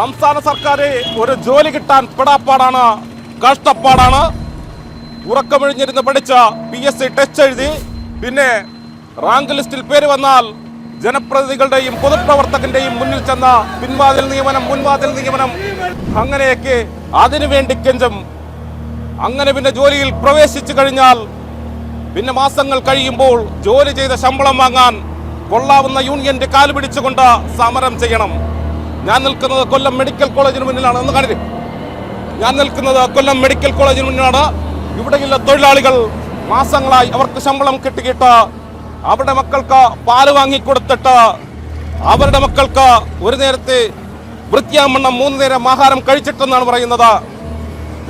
സംസ്ഥാന സർക്കാർ ഒരു ജോലി കിട്ടാൻ പെടാപ്പാടാണ് കഷ്ടപ്പാടാണ്. ഉറക്കമൊഴിഞ്ഞിരുന്ന് പഠിച്ച പി എസ് സി ടെസ്റ്റ് എഴുതി പിന്നെ റാങ്ക് ലിസ്റ്റിൽ പേര് വന്നാൽ ജനപ്രതിനിധികളുടെയും പൊതുപ്രവർത്തകന്റെയും മുന്നിൽ ചെന്ന പിൻവാതിൽ നിയമനം മുൻവാതിൽ നിയമനം. അങ്ങനെയൊക്കെ അതിനുവേണ്ടി കെഞ്ചും. അങ്ങനെ പിന്നെ ജോലിയിൽ പ്രവേശിച്ചു കഴിഞ്ഞാൽ പിന്നെ മാസങ്ങൾ കഴിയുമ്പോൾ ജോലി ചെയ്ത ശമ്പളം വാങ്ങാൻ കൊള്ളാവുന്ന യൂണിയന്റെ കാൽ പിടിച്ചുകൊണ്ട് സമരം ചെയ്യണം. ഞാൻ നിൽക്കുന്നത് കൊല്ലം മെഡിക്കൽ കോളേജിന് മുന്നിലാണ് ഒന്ന് കാണില്ലേ ഞാൻ നിൽക്കുന്നത് കൊല്ലം മെഡിക്കൽ കോളേജിന് മുന്നിലാണ്. ഇവിടെയുള്ള തൊഴിലാളികൾ മാസങ്ങളായി അവർക്ക് ശമ്പളം കിട്ടിയിട്ട് അവരുടെ മക്കൾക്ക് പാൽ വാങ്ങിക്കൊടുത്തിട്ട് അവരുടെ മക്കൾക്ക് ഒരു നേരത്തെ വൃത്തിയാമണ്ണം മൂന്ന് നേരം ആഹാരം കഴിച്ചിട്ടെന്നാണ് പറയുന്നത്.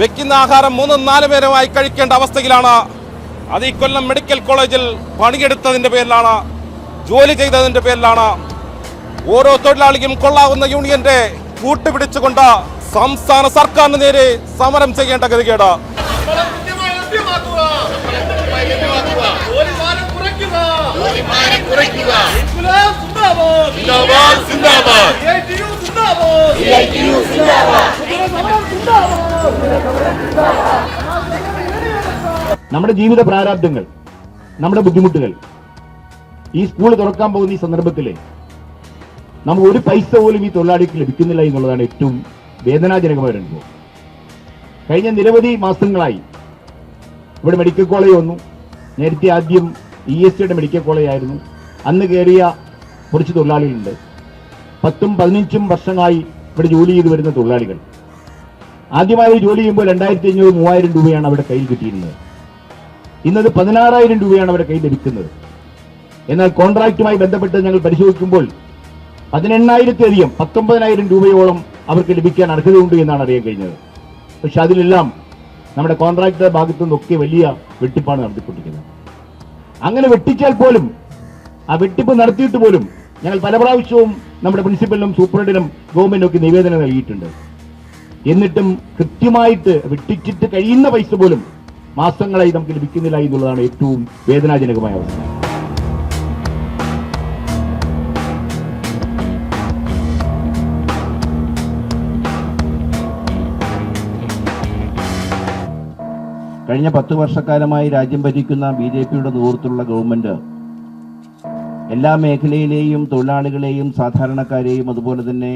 വെക്കുന്ന ആഹാരം മൂന്ന് നാല് നേരമായി കഴിക്കേണ്ട അവസ്ഥയിലാണ്. അത് ഈ കൊല്ലം മെഡിക്കൽ കോളേജിൽ പണിയെടുത്തതിന്റെ പേരിലാണ് ജോലി ചെയ്തതിന്റെ പേരിലാണ്. ഓരോ തൊഴിലാളിയും കൊള്ളാവുന്ന യൂണിയന്റെ കൂട്ടുപിടിച്ചുകൊണ്ട് സംസ്ഥാന സർക്കാരിന് നേരെ സമരം ചെയ്യേണ്ട ഗതികേട്. നമ്മുടെ ജീവിത പ്രാരാബ്ദങ്ങൾ നമ്മുടെ ബുദ്ധിമുട്ടുകൾ ഈ സ്കൂൾ തുറക്കാൻ പോകുന്ന ഈ സന്ദർഭത്തിൽ നമുക്ക് ഒരു പൈസ പോലും ഈ തൊഴിലാളിക്ക് ലഭിക്കുന്നില്ല എന്നുള്ളതാണ് ഏറ്റവും വേദനാജനകമായ ഒരു അനുഭവം. കഴിഞ്ഞ നിരവധി മാസങ്ങളായി ഇവിടെ മെഡിക്കൽ കോളേജ് വന്നു. നേരത്തെ ആദ്യം ഇ എസ് സിയുടെ മെഡിക്കൽ കോളേജ് ആയിരുന്നു. അന്ന് കയറിയ കുറച്ച് തൊഴിലാളികളുണ്ട്. പത്തും പതിനഞ്ചും വർഷമായി ഇവിടെ ജോലി ചെയ്തു വരുന്ന തൊഴിലാളികൾ. ആദ്യമായി ജോലി ചെയ്യുമ്പോൾ രണ്ടായിരത്തി അഞ്ഞൂറ് മൂവായിരം രൂപയാണ് അവിടെ കയ്യിൽ കിട്ടിയിരുന്നത്. ഇന്നത് പതിനാറായിരം രൂപയാണ് അവരുടെ കയ്യിൽ ലഭിക്കുന്നത്. എന്നാൽ കോൺട്രാക്റ്റുമായി ബന്ധപ്പെട്ട് ഞങ്ങൾ പരിശോധിക്കുമ്പോൾ പതിനെണ്ണായിരത്തിലധികം പത്തൊമ്പതിനായിരം രൂപയോളം അവർക്ക് ലഭിക്കാൻ അർഹതയുണ്ട് എന്നാണ് അറിയാൻ കഴിഞ്ഞത്. പക്ഷെ അതിലെല്ലാം നമ്മുടെ കോൺട്രാക്ടറുടെ ഭാഗത്തു നിന്നൊക്കെ വലിയ വെട്ടിപ്പാണ് നടത്തിക്കൊണ്ടിരിക്കുന്നത്. അങ്ങനെ വെട്ടിച്ചാൽ പോലും ആ വെട്ടിപ്പ് നടത്തിയിട്ട് പോലും ഞങ്ങൾ പല പ്രാവശ്യവും നമ്മുടെ പ്രിൻസിപ്പലിനും സൂപ്രണ്ടിനും ഗവൺമെന്റിനും ഒക്കെ നിവേദനം നൽകിയിട്ടുണ്ട്. എന്നിട്ടും കൃത്യമായിട്ട് വെട്ടിച്ചിട്ട് കഴിയുന്ന പൈസ പോലും മാസങ്ങളായി നമുക്ക് ലഭിക്കുന്നില്ല എന്നുള്ളതാണ് ഏറ്റവും വേദനാജനകമായ അവസ്ഥ. കഴിഞ്ഞ പത്ത് വർഷക്കാലമായി രാജ്യം ഭരിക്കുന്ന ബി ജെ പിയുടെ നേതൃത്വത്തിലുള്ള ഗവൺമെന്റ് എല്ലാ മേഖലയിലെയും തൊഴിലാളികളെയും സാധാരണക്കാരെയും അതുപോലെ തന്നെ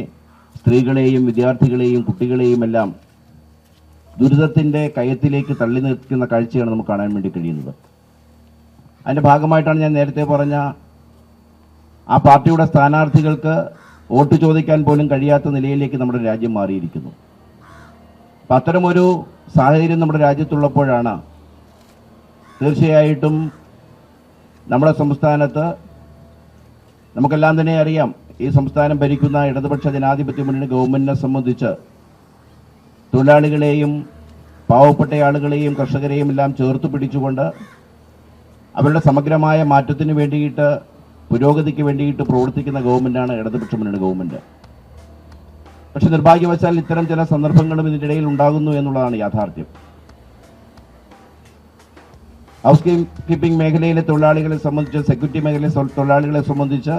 സ്ത്രീകളെയും വിദ്യാർത്ഥികളെയും കുട്ടികളെയും എല്ലാം ദുരിതത്തിന്റെ കയത്തിലേക്ക് തള്ളി നിർത്തുന്ന കാഴ്ചയാണ് നമുക്ക് കാണാൻ വേണ്ടി കഴിയുന്നത്. അതിന്റെ ഭാഗമായിട്ടാണ് ഞാൻ നേരത്തെ പറഞ്ഞ ആ പാർട്ടിയുടെ സ്ഥാനാർത്ഥികൾക്ക് വോട്ട് ചോദിക്കാൻ പോലും കഴിയാത്ത നിലയിലേക്ക് നമ്മുടെ രാജ്യം മാറിയിരിക്കുന്നു. അപ്പം അത്തരമൊരു സാഹചര്യം നമ്മുടെ രാജ്യത്തുള്ളപ്പോഴാണ്. തീർച്ചയായിട്ടും നമ്മുടെ സംസ്ഥാനത്ത് നമുക്കെല്ലാം തന്നെ അറിയാം ഈ സംസ്ഥാനം ഭരിക്കുന്ന ഇടതുപക്ഷ ജനാധിപത്യ മുന്നണി ഗവൺമെന്റിനെ സംബന്ധിച്ച് തൊഴിലാളികളെയും പാവപ്പെട്ട ആളുകളെയും കർഷകരെയും എല്ലാം ചേർത്ത് പിടിച്ചുകൊണ്ട് അവരുടെ സമഗ്രമായ മാറ്റത്തിന് വേണ്ടിയിട്ട് പുരോഗതിക്ക് വേണ്ടിയിട്ട് പ്രവർത്തിക്കുന്ന ഗവൺമെന്റാണ് ഇടതുപക്ഷ മുന്നണി ഗവൺമെന്റ്. പക്ഷെ നിർഭാഗ്യവശാൽ ഇത്തരം ചില സന്ദർഭങ്ങളും ഇതിനിടയിൽ ഉണ്ടാകുന്നു എന്നുള്ളതാണ് യാഥാർത്ഥ്യം. ഹൗസ് കീപ്പിംഗ് മേഖലയിലെ തൊഴിലാളികളെ സംബന്ധിച്ച് സെക്യൂരിറ്റി മേഖലയിലെ തൊഴിലാളികളെ സംബന്ധിച്ച്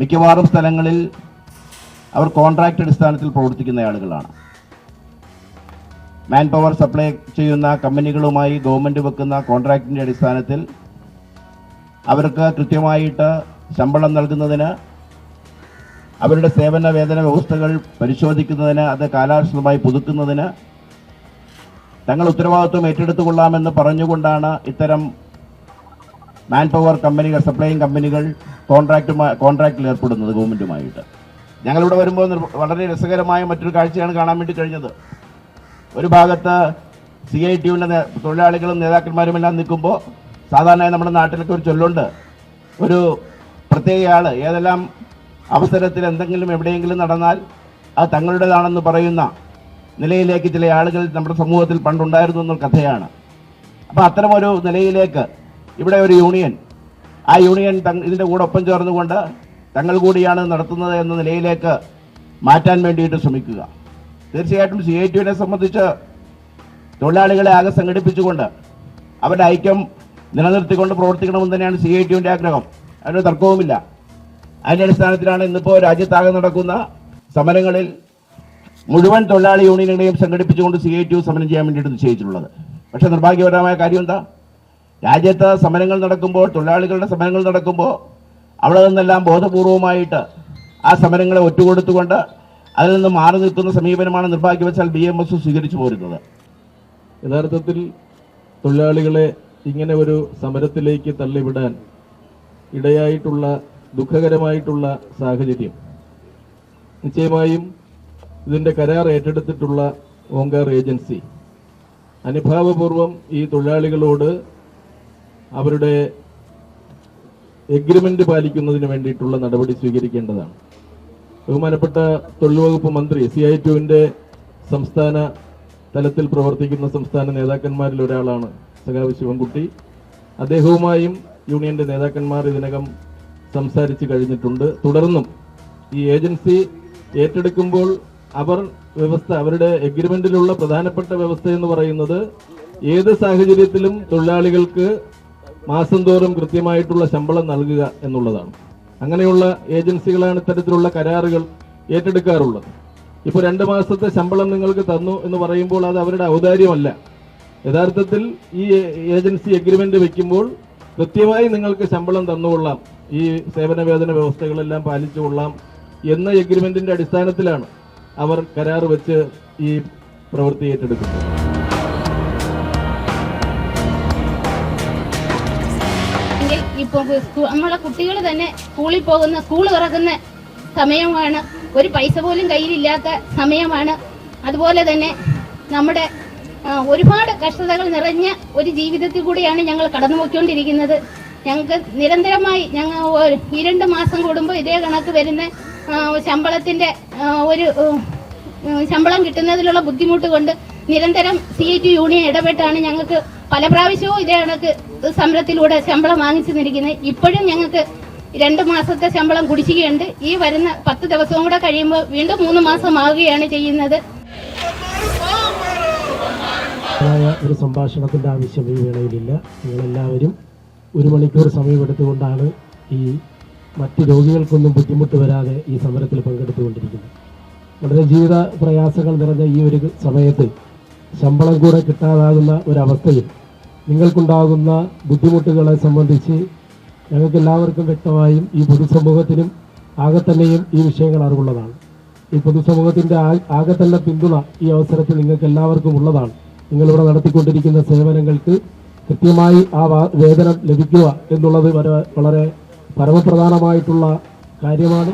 മിക്കവാറും സ്ഥലങ്ങളിൽ അവർ കോൺട്രാക്ട് അടിസ്ഥാനത്തിൽ പ്രവർത്തിക്കുന്ന ആളുകളാണ്. മാൻ പവർ സപ്ലൈ ചെയ്യുന്ന കമ്പനികളുമായി ഗവൺമെന്റ് വെക്കുന്ന കോൺട്രാക്റ്റിന്റെ അടിസ്ഥാനത്തിൽ അവർക്ക് കൃത്യമായിട്ട് ശമ്പളം നൽകുന്നതിന് അവരുടെ സേവന വേതന വ്യവസ്ഥകൾ പരിശോധിക്കുന്നതിന് അത് കാലാനുസൃതമായി പുതുക്കുന്നതിന് തങ്ങൾ ഉത്തരവാദിത്വം ഏറ്റെടുത്തുകൊള്ളാമെന്ന് പറഞ്ഞുകൊണ്ടാണ് ഇത്തരം മാൻ പവർ കമ്പനികൾ സപ്ലൈയിങ് കമ്പനികൾ കോൺട്രാക്റ്റുമായി കോൺട്രാക്റ്റിൽ ഏർപ്പെടുന്നത് ഗവൺമെന്റുമായിട്ട് ഞങ്ങളിവിടെ വരുമ്പോൾ വളരെ രസകരമായ മറ്റൊരു കാഴ്ചയാണ് കാണാൻ വേണ്ടി കഴിഞ്ഞത്. ഒരു ഭാഗത്ത് സി ഐ ടിയുടെ തൊഴിലാളികളും നേതാക്കന്മാരും എല്ലാം നിൽക്കുമ്പോൾ സാധാരണയായി നമ്മുടെ നാട്ടിലൊക്കെ ഒരു ചൊല്ലുണ്ട്. ഒരു പ്രത്യേക ആൾ ഏതെല്ലാം അവസരത്തിൽ എന്തെങ്കിലും എവിടെയെങ്കിലും നടന്നാൽ അത് തങ്ങളുടേതാണെന്ന് പറയുന്ന നിലയിലേക്ക് ചില ആളുകൾ നമ്മുടെ സമൂഹത്തിൽ പണ്ടുണ്ടായിരുന്നു എന്നൊരു കഥയാണ്. അപ്പോൾ അത്തരമൊരു നിലയിലേക്ക് ഇവിടെ ഒരു യൂണിയൻ ആ യൂണിയൻ ഇതിന്റെ കൂടെ ഒപ്പം ചേർന്നുകൊണ്ട് തങ്ങൾ കൂടിയാണ് നടത്തുന്നത് എന്ന നിലയിലേക്ക് മാറ്റാൻ വേണ്ടിയിട്ട് ശ്രമിക്കുക. തീർച്ചയായിട്ടും സി ഐ ടിയെ സംബന്ധിച്ച് തൊഴിലാളികളെ ആകെ സംഘടിപ്പിച്ചുകൊണ്ട് അവരുടെ ഐക്യം നിലനിർത്തിക്കൊണ്ട് പ്രവർത്തിക്കണമെന്ന് തന്നെയാണ് സി ഐ ടിയുടെ ആഗ്രഹം. അതിനൊരു തർക്കവുമില്ല. അതിന്റെ അടിസ്ഥാനത്തിലാണ് ഇന്നിപ്പോൾ രാജ്യത്താകെ നടക്കുന്ന സമരങ്ങളിൽ മുഴുവൻ തൊഴിലാളി യൂണിയനുകളെയും സംഘടിപ്പിച്ചുകൊണ്ട് സി ഐ ടി യു സമരം ചെയ്യാൻ വേണ്ടിയിട്ട് നിശ്ചയിച്ചിട്ടുള്ളത്. പക്ഷെ നിർഭാഗ്യപരമായ കാര്യം എന്താ? രാജ്യത്ത് സമരങ്ങൾ നടക്കുമ്പോൾ തൊഴിലാളികളുടെ സമരങ്ങൾ നടക്കുമ്പോൾ അവിടെ നിന്നെല്ലാം ബോധപൂർവമായിട്ട് ആ സമരങ്ങളെ ഒറ്റുകൊടുത്തുകൊണ്ട് അതിൽ നിന്ന് മാറി നിൽക്കുന്ന സമീപനമാണ് നിർഭാഗ്യവശാൽ ബി എം എസ് സ്വീകരിച്ചു പോരുന്നത്. യഥാർത്ഥത്തിൽ തൊഴിലാളികളെ ഇങ്ങനെ ഒരു സമരത്തിലേക്ക് തള്ളിവിടാൻ ഇടയായിട്ടുള്ള ദുഃഖകരമായിട്ടുള്ള സാഹചര്യം. നിശ്ചയമായും ഇതിന്റെ കരാർ ഏറ്റെടുത്തിട്ടുള്ള ഓങ്കാർ ഏജൻസി അനുഭാവപൂർവം ഈ തൊഴിലാളികളോട് അവരുടെ എഗ്രിമെന്റ് പാലിക്കുന്നതിന് വേണ്ടിയിട്ടുള്ള നടപടി സ്വീകരിക്കേണ്ടതാണ്. ബഹുമാനപ്പെട്ട തൊഴിൽ വകുപ്പ് മന്ത്രി സി ഐ ടുവിന്റെ സംസ്ഥാന തലത്തിൽ പ്രവർത്തിക്കുന്ന സംസ്ഥാന നേതാക്കന്മാരിൽ ഒരാളാണ് സഖാവ് ശിവൻകുട്ടി. അദ്ദേഹവുമായും യൂണിയന്റെ നേതാക്കന്മാർ ഇതിനകം സംസാരിച്ചു കഴിഞ്ഞിട്ടുണ്ട്. തുടർന്നും ഈ ഏജൻസി ഏറ്റെടുക്കുമ്പോൾ അവർ വ്യവസ്ഥ അവരുടെ എഗ്രിമെന്റിലുള്ള പ്രധാനപ്പെട്ട വ്യവസ്ഥ എന്ന് പറയുന്നത് ഏത് സാഹചര്യത്തിലും തൊഴിലാളികൾക്ക് മാസം തോറും കൃത്യമായിട്ടുള്ള ശമ്പളം നൽകുക എന്നുള്ളതാണ്. അങ്ങനെയുള്ള ഏജൻസികളാണ് ഇത്തരത്തിലുള്ള കരാറുകൾ ഏറ്റെടുക്കാറുള്ളത്. ഇപ്പോൾ രണ്ട് മാസത്തെ ശമ്പളം നിങ്ങൾക്ക് തന്നു എന്ന് പറയുമ്പോൾ അത് അവരുടെ ഔദാര്യമല്ല. യഥാർത്ഥത്തിൽ ഈ ഏജൻസി എഗ്രിമെന്റ് വെക്കുമ്പോൾ കൃത്യമായി നിങ്ങൾക്ക് ശമ്പളം തന്നുകൊള്ളാം. ഈ സേവന വേതന വ്യവസ്ഥകളെല്ലാം പാലിച്ചുകൊള്ളാം എന്ന എഗ്രിമെന്റിന്റെ അടിസ്ഥാനത്തിലാണ് അവർ കരാർ വെച്ച് ഈ പ്രവൃത്തി ഏറ്റെടുക്കുന്നത്. ഇപ്പോൾ നമ്മളെ കുട്ടികൾ തന്നെ സ്കൂളിൽ പോകുന്ന സ്കൂൾ തുറക്കുന്ന സമയമാണ്. ഒരു പൈസ പോലും കയ്യിലില്ലാത്ത സമയമാണ്. അതുപോലെ തന്നെ നമ്മുടെ ഒരുപാട് കഷ്ടതകൾ നിറഞ്ഞ ഒരു ജീവിതത്തിൽ കൂടിയാണ് ഞങ്ങൾ കടന്നുപോയിക്കൊണ്ടിരിക്കുന്നത്. ഞങ്ങൾക്ക് നിരന്തരമായി ഞങ്ങൾ ഈ രണ്ട് മാസം കൂടുമ്പോൾ ഇതേ കണക്ക് വരുന്ന ശമ്പളത്തിന്റെ ഒരു ശമ്പളം കിട്ടുന്നതിലുള്ള ബുദ്ധിമുട്ട് കൊണ്ട് നിരന്തരം സി ഐ ടി യൂണിയൻ ഇടപെട്ടാണ് ഞങ്ങൾക്ക് പല പ്രാവശ്യവും ഇതേ കണക്ക് സമരത്തിലൂടെ ശമ്പളം വാങ്ങിച്ചു നിൽക്കുന്നത് ഇപ്പോഴും ഞങ്ങൾക്ക് രണ്ട് മാസത്തെ ശമ്പളം കുടിശ്ശികയുണ്ട്. ഈ വരുന്ന പത്ത് ദിവസവും കൂടെ കഴിയുമ്പോൾ വീണ്ടും മൂന്ന് മാസം ആവുകയാണ് ചെയ്യുന്നത്. ഒരു സംഭാഷണത്തിന്റെ ആവശ്യം ഈ വേളയിലില്ല. നിങ്ങളെല്ലാവരും ഒരു മണിക്കൂർ സമയമെടുത്തുകൊണ്ടാണ് ഈ മറ്റ് രോഗികൾക്കൊന്നും ബുദ്ധിമുട്ട് വരാതെ ഈ സമരത്തിൽ പങ്കെടുത്തുകൊണ്ടിരിക്കുന്നത്. വളരെ ജീവിത പ്രയാസങ്ങൾ നിറഞ്ഞ ഈ ഒരു സമയത്ത് ശമ്പളം കൂടെ കിട്ടാതാകുന്ന ഒരവസ്ഥയിൽ നിങ്ങൾക്കുണ്ടാകുന്ന ബുദ്ധിമുട്ടുകളെ സംബന്ധിച്ച് ഞങ്ങൾക്ക് എല്ലാവർക്കും വ്യക്തമായും ഈ പൊതുസമൂഹത്തിനും ആകെ തന്നെയും ഈ വിഷയങ്ങൾ അറിവുള്ളതാണ്. ഈ പൊതുസമൂഹത്തിന്റെ ആകെ തന്നെ പിന്തുണ ഈ അവസരത്തിൽ നിങ്ങൾക്ക് എല്ലാവർക്കും ഉള്ളതാണ്. നിങ്ങളിവിടെ നടത്തിക്കൊണ്ടിരിക്കുന്ന സേവനങ്ങൾക്ക് കൃത്യമായി ആ വേതനം ലഭിക്കുക എന്നുള്ളത് വളരെ പരമപ്രധാനമായിട്ടുള്ള കാര്യമാണ്.